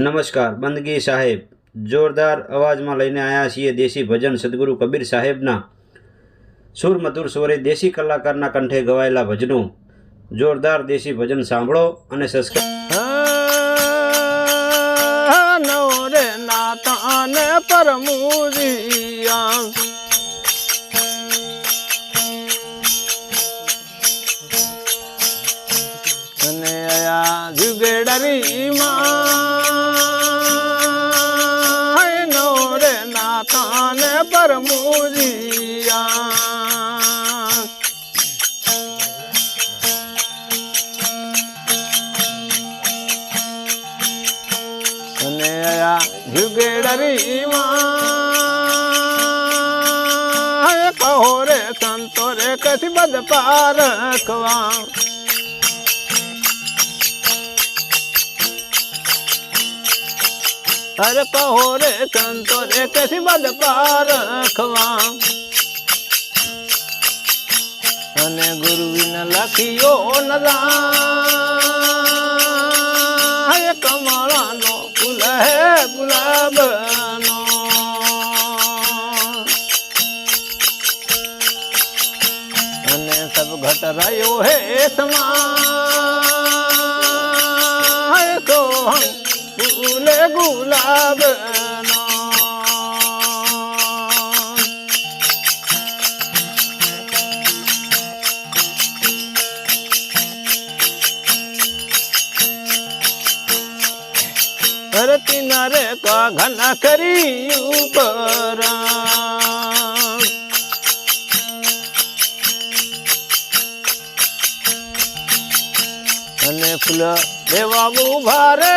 નમસ્કાર, બંદગી સાહેબ. જોરદાર અવાજમાં લઈને આવ્યા છીએ દેશી ભજન સદગુરુ કબીર સાહેબના. સુર મધુર સ્વરે દેશી કલાકારના કંઠે ગવાયેલા ભજનો. જોરદાર દેશી ભજન સાંભળો અને સબસ્ક્રાઈબ નવ નાતાન પરમુરિયા અને માં પરમુરિયા અને જુગેડરી માં કહો રે સંતો રે કથી બદ પારખવા અરે કહો રે સંતો રે કથી બદ પારખવા અને ગુરુવિન લખ્યો નદા કમળાનો ફૂલ, હે ગુલાબનો. અને સબ ઘટ રહ્યો હે સમા ફૂલ ગુલાબ ધરતી નરે ઘન કરી ઉપર. અને ફૂલ દેવા ઊભા રે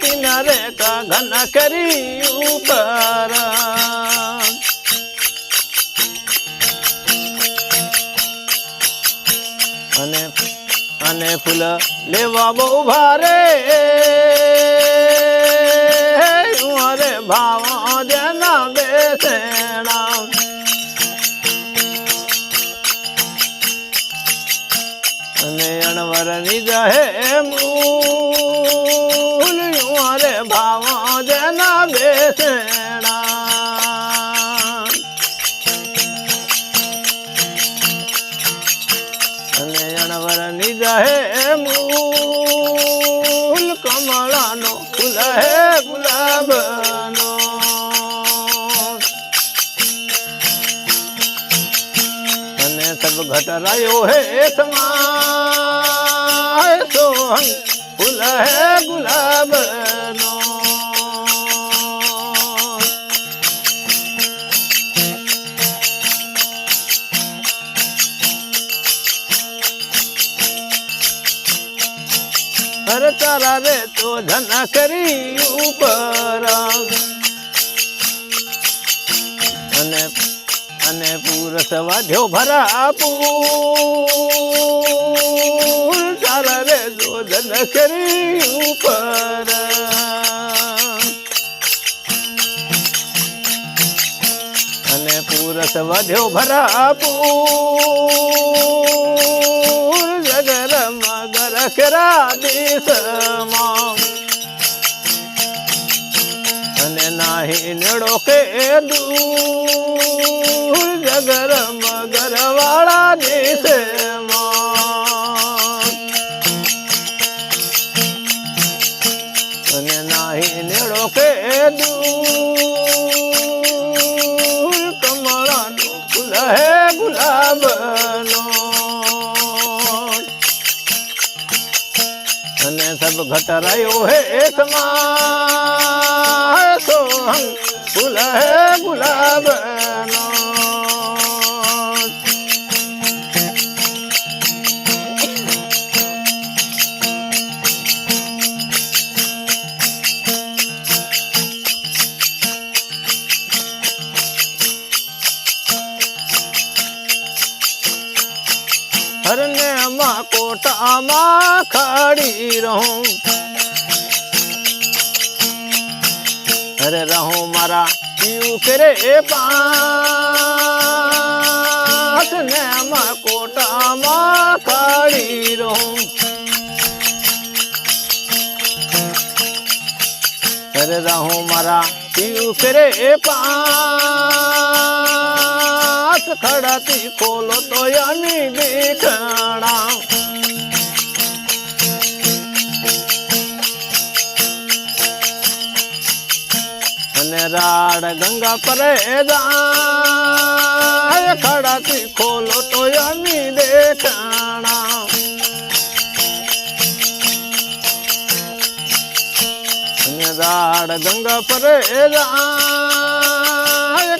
કિનારે ઘન કરી ઉપર અને અને ફૂલ લેવા બહુ ભારે ભાવ જેના અણવરની જહે મૂલ્યું અરે ભાવ જેના બેસેણા. અને અણવરની જહે મૂલ, કમળાનો ફૂલ હે ગુલાબનો. અને સબ ઘટરાયો હે સમા સોહં ફૂલ હે ગુલાબનો. હર તારા રે તો ધન કરી ઉપર. અને અને પૂરસ વાઢ્યો ભરા પૂર રે કરી ઉપર. અને પુરસ વધ્યો ભરા પૂર જગર મગર કરા દેશમાં. અને નાહી નડો કે દૂર. જગર મગર વાળા દેશમાં ઘટરાયો હે એકમાં સોહં ફૂલ હે ગુલાબનો હરને કોટામાં ખડી રહું. અરે રહો મારા પીવું કરે પાંચ ને માં કોટામાં ખડી રહું. અરે રહો મારા પીયું કરે પાસ ખડાતી ખોલો તો અમી દેખણા. અને રાડ ગંગા પર ખડાતી ખોલો તો અમી દેખાણા. રાડ ગંગા પર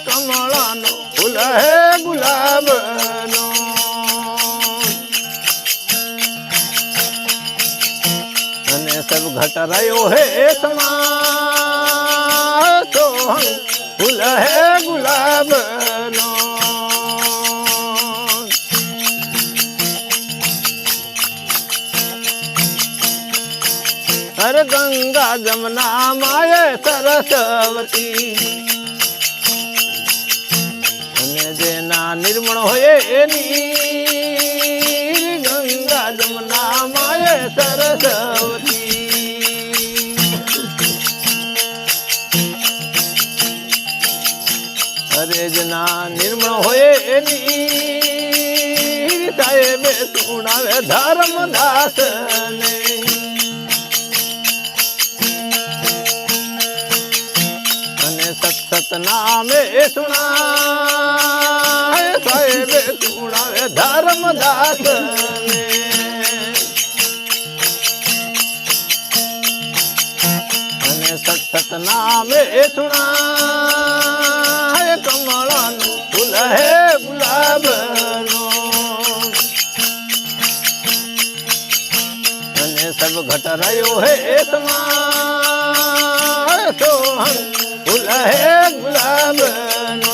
કમળાનો ફૂલ હે ગુલાબનો. અને સબ ઘટ રહ્યો હે સમા ફૂલ હે ગુલાબનો હર ગંગા જમના માય સરસ્વતી. અને જેના નિર્મળ હોય એની ગંગા જમના માય સરસ્વતી. સુણાવે ધર્મદાસ ને અને સત નામે સુણાય સાહેબે સુણાવે ધર્મદાસ અને સત નામે સુણાય સબ ઘટ રહ્યો હે સોહમ ફૂલ હે ગુલાબનો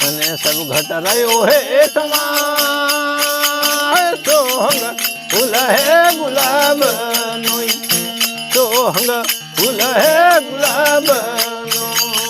અને સબ ઘટ રહ્યો હે તમા સોહંગ ફૂલ ગુલાબ નોઈ સોહન ફૂલ હે ગુલાબનો